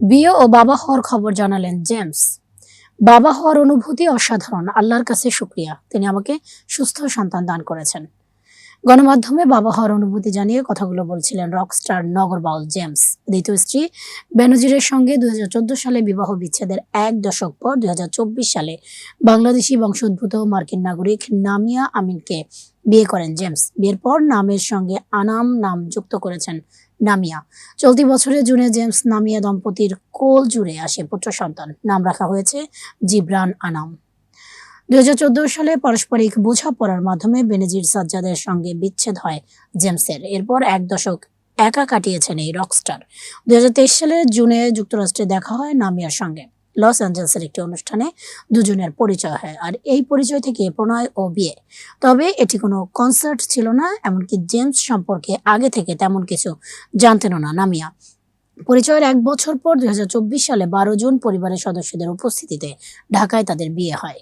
বিয়ে ও বাবা হওয়ার খবর জানালেন জেমস। বাবা হওয়ার অনুভূতি অসাধারণ। আল্লাহর কাছে শুক্রিয়া। তিনি আমাকে সুস্থ সন্তান দান করেছেন। গণমাধ্যমে বাবা হওয়ার অনুভূতি জানিয়ে কথাগুলো বলছিলেন রকস্টার নগরবাউল জেমস। দ্বিতীয় স্ত্রী বেনজিরের সঙ্গে দুই সালে বিবাহ বিচ্ছেদের এক দশক পর দুই হাজার চব্বিশ সালে বাংলাদেশি বংশোদ্ভূত মার্কিন নাগরিক নামিয়া আমিনকে বিয়ে করেন জেমস। বিয়ের পর নামের সঙ্গে আনাম নাম যুক্ত করেছেন নামিয়া। চলতি বছরের জুনে জেমস নামিয়া দম্পতির কোল জুড়ে আসে পুত্র সন্তান। নাম রাখা হয়েছে জিব্রান আনাম। দুই হাজার চোদ্দ সালে পারস্পরিক বোঝাপড়ার মাধ্যমে বেনজির সাজ্জাদের সঙ্গে বিচ্ছেদ হয় জেমসের। এরপর এক দশক একা কাটিয়েছেন এই রকস্টার। দুই হাজার তেইশ সালের জুনে যুক্তরাষ্ট্রে দেখা হয় নামিয়ার সঙ্গে। লস অ্যাঞ্জেলসের একটি অনুষ্ঠানে দুজনের পরিচয় হয়, আর এই পরিচয় থেকে প্রণয় ও বিয়ে। তবে এটি কোনো কনসার্ট ছিল না, এমনকি জেমস সম্পর্কে আগে থেকে তেমন কিছু জানতেনও না নামিয়া। পরিচয়ের এক বছর পর দুই হাজার চব্বিশ সালে বারো জন পরিবারের সদস্যদের উপস্থিতিতে ঢাকায় তাদের বিয়ে হয়।